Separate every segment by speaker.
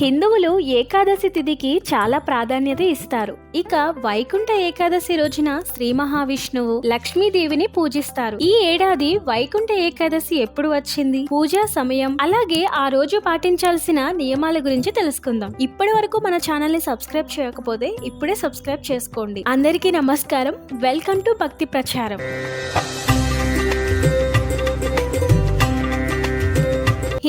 Speaker 1: హిందువులు ఏకాదశి తిథికి చాలా ప్రాధాన్యత ఇస్తారు. ఇక వైకుంఠ ఏకాదశి రోజున శ్రీ మహావిష్ణువు లక్ష్మీదేవిని పూజిస్తారు. ఈ ఏడాది వైకుంఠ ఏకాదశి ఎప్పుడు వచ్చింది? పూజా సమయం. అలాగే ఆ రోజు పాటించాల్సిన నియమాల గురించి తెలుసుకుందాం. ఇప్పటి వరకు మన ఛానల్ని సబ్స్క్రైబ్ చేయకపోతే ఇప్పుడే సబ్స్క్రైబ్ చేసుకోండి. అందరికీ నమస్కారం. వెల్కమ్ టు భక్తి ప్రచారం.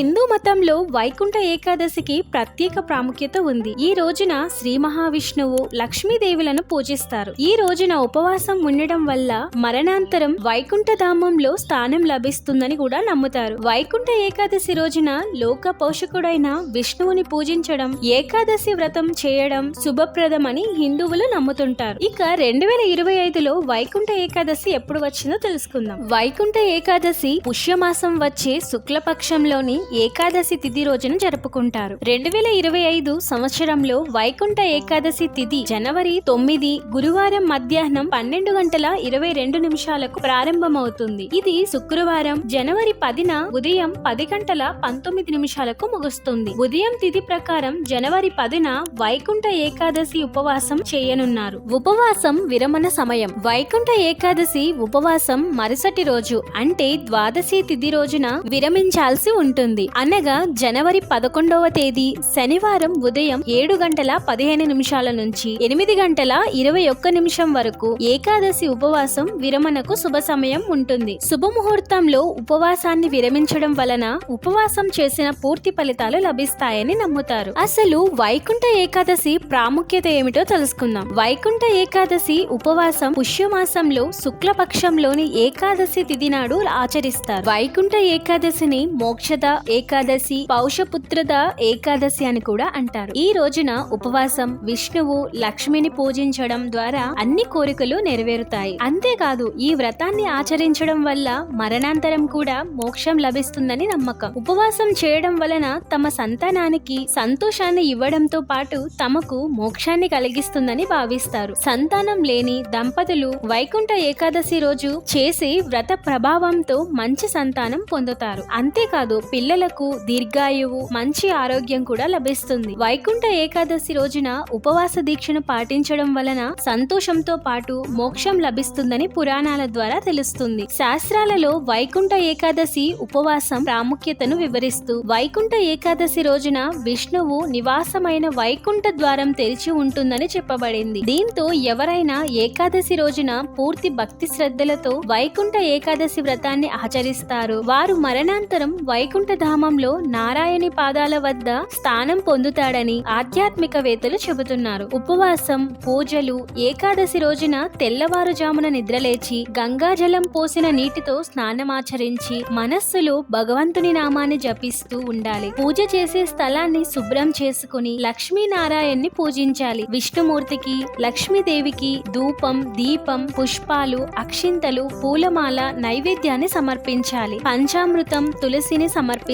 Speaker 1: హిందూ మతంలో వైకుంఠ ఏకాదశికి ప్రత్యేక ప్రాముఖ్యత ఉంది. ఈ రోజున శ్రీ మహావిష్ణువు లక్ష్మీదేవులను పూజిస్తారు. ఈ రోజున ఉపవాసం ఉండడం వల్ల మరణాంతరం వైకుంఠ ధామంలో స్థానం లభిస్తుందని కూడా నమ్ముతారు. వైకుంఠ ఏకాదశి రోజున లోక పోషకుడైన విష్ణువుని పూజించడం ఏకాదశి వ్రతం చేయడం శుభప్రదమని హిందువులు నమ్ముతుంటారు. ఇక రెండు వేల ఇరవై ఐదులో వైకుంఠ ఏకాదశి ఎప్పుడు వచ్చిందో తెలుసుకుందాం. వైకుంఠ ఏకాదశి పుష్యమాసం వచ్చే శుక్లపక్షంలోని ఏకాదశి తిథి రోజున జరుపుకుంటారు. రెండు వేల ఇరవై ఐదు సంవత్సరంలో వైకుంఠ ఏకాదశి తిథి జనవరి తొమ్మిది గురువారం మధ్యాహ్నం పన్నెండు గంటల ఇరవై రెండు నిమిషాలకు ప్రారంభమవుతుంది. ఇది శుక్రవారం జనవరి పదిన ఉదయం పది గంటల పంతొమ్మిది నిమిషాలకు ముగుస్తుంది. ఉదయం తిథి ప్రకారం జనవరి పదిన వైకుంఠ ఏకాదశి ఉపవాసం చేయనున్నారు. ఉపవాసం విరమణ సమయం. వైకుంఠ ఏకాదశి ఉపవాసం మరుసటి రోజు అంటే ద్వాదశి తిథి రోజున విరమించాల్సి ఉంటుంది. అనగా జనవరి పదకొండవ తేదీ శనివారం ఉదయం ఏడు గంటల పదిహేను నిమిషాల నుంచి ఎనిమిది గంటల ఇరవై ఒక్క నిమిషం వరకు ఏకాదశి ఉపవాసం విరమణకు శుభ సమయం ఉంటుంది. శుభముహూర్తంలో ఉపవాసాన్ని విరమించడం వలన ఉపవాసం చేసిన పూర్తి ఫలితాలు లభిస్తాయని నమ్ముతారు. అసలు వైకుంఠ ఏకాదశి ప్రాముఖ్యత ఏమిటో తెలుసుకుందాం. వైకుంఠ ఏకాదశి ఉపవాసం పుష్యమాసంలో శుక్లపక్షంలోని ఏకాదశి తిథి నాడు ఆచరిస్తారు. వైకుంఠ ఏకాదశిని మోక్షద ఏకాదశి పౌషపుత్రద ఏకాదశి అని కూడా అంటారు. ఈ రోజున ఉపవాసం విష్ణువు లక్ష్మిని పూజించడం ద్వారా అన్ని కోరికలు నెరవేరుతాయి. అంతేకాదు ఈ వ్రతాన్ని ఆచరించడం వల్ల మరణాంతరం కూడా మోక్షం లభిస్తుందని నమ్మకం. ఉపవాసం చేయడం వలన తమ సంతానానికి సంతోషాన్ని ఇవ్వడంతో పాటు తమకు మోక్షాన్ని కలిగిస్తుందని భావిస్తారు. సంతానం లేని దంపతులు వైకుంఠ ఏకాదశి రోజు చేసి వ్రత ప్రభావంతో మంచి సంతానం పొందుతారు. అంతేకాదు పిల్ల పిల్లలకు దీర్ఘాయువు మంచి ఆరోగ్యం కూడా లభిస్తుంది. వైకుంఠ ఏకాదశి రోజున ఉపవాస దీక్షను పాటించడం వలన సంతోషంతో పాటు మోక్షం లభిస్తుందని పురాణాల ద్వారా తెలుస్తుంది. శాస్త్రాలలో వైకుంఠ ఏకాదశి ఉపవాసం ప్రాముఖ్యతను వివరిస్తూ వైకుంఠ ఏకాదశి రోజున విష్ణువు నివాసమైన వైకుంఠ ద్వారం తెరిచి ఉంటుందని చెప్పబడింది. దీంతో ఎవరైనా ఏకాదశి రోజున పూర్తి భక్తి శ్రద్ధలతో వైకుంఠ ఏకాదశి వ్రతాన్ని ఆచరిస్తారు వారు మరణాంతరం వైకుంఠ ధామంలో నారాయణి పాదాల వద్ద స్థానం పొందుతాడని ఆధ్యాత్మికవేత్తలు చెబుతున్నారు. ఉపవాసం పూజలు ఏకాదశి రోజున తెల్లవారుజామున నిద్రలేచి గంగాజలం పోసిన నీటితో స్నానమాచరించి మనస్సులో భగవంతుని నామాన్ని జపిస్తూ ఉండాలి. పూజ చేసే స్థలాన్ని శుభ్రం చేసుకుని లక్ష్మీనారాయణ్ణి పూజించాలి. విష్ణుమూర్తికి లక్ష్మీదేవికి ధూపం దీపం పుష్పాలు అక్షింతలు పూలమాల నైవేద్యాన్ని సమర్పించాలి. పంచామృతం తులసిని సమర్పించాలి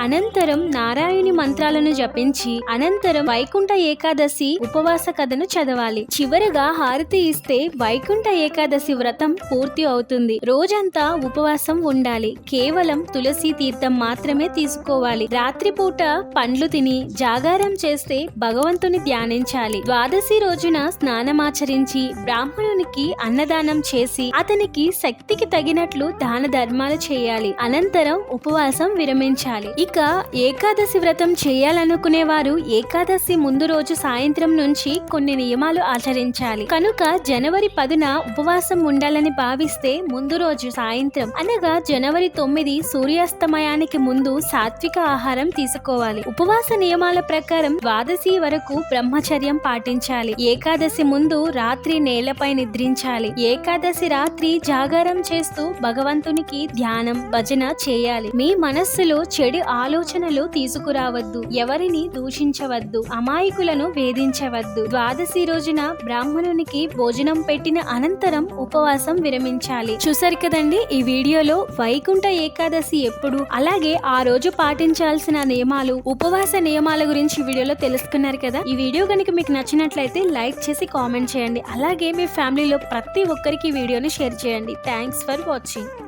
Speaker 1: అనంతరం నారాయణి మంత్రాలను జపించి అనంతరం వైకుంఠ ఏకాదశి ఉపవాస కథను చదవాలి. చివరగా హారతి ఇస్తే వైకుంఠ ఏకాదశి వ్రతం పూర్తి అవుతుంది. రోజంతా ఉపవాసం ఉండాలి. కేవలం తులసి తీర్థం మాత్రమే తీసుకోవాలి. రాత్రిపూట పండ్లు తిని జాగారం చేస్తే భగవంతుని ధ్యానించాలి. ద్వాదశి రోజున స్నానమాచరించి బ్రాహ్మణునికి అన్నదానం చేసి అతనికి శక్తికి తగినట్లు దాన ధర్మాలు చేయాలి. అనంతరం ఉపవాసం విరమించాలి. ఇక ఏకాదశి వ్రతం చేయాలనుకునే వారు ఏకాదశి ముందు రోజు సాయంత్రం నుంచి కొన్ని నియమాలు ఆచరించాలి. కనుక జనవరి పదున ఉపవాసం ఉండాలని భావిస్తే ముందు రోజు సాయంత్రం అనగా జనవరి తొమ్మిది సూర్యాస్తమయానికి ముందు సాత్విక ఆహారం తీసుకోవాలి. ఉపవాస నియమాల ప్రకారం ద్వాదశి వరకు బ్రహ్మచర్యం పాటించాలి. ఏకాదశి ముందు రాత్రి నేలపై నిద్రించాలి. ఏకాదశి రాత్రి జాగారం చేస్తూ భగవంతునికి ధ్యానం భజన చేయాలి. మీ మనస్సులో చెడు ఆలోచనలు తీసుకురావద్దు ఎవరిని దూషించవద్దు అమాయకులను వేధించవద్దు. ద్వాదశి రోజున బ్రాహ్మణునికి భోజనం పెట్టిన అనంతరం ఉపవాసం విరమించాలి. చూసారు కదండి ఈ వీడియోలో వైకుంఠ ఏకాదశి ఎప్పుడు? అలాగే ఆ రోజు పాటించాల్సిన నియమాలు ఉపవాస నియమాల గురించి వీడియోలో తెలుసుకున్నారు కదా? ఈ వీడియో కనుక మీకు నచ్చినట్లయితే లైక్ చేసి కామెంట్ చేయండి. అలాగే మీ ఫ్యామిలీలో ప్రతి ఒక్కరికి వీడియోని షేర్ చేయండి. Thanks for watching.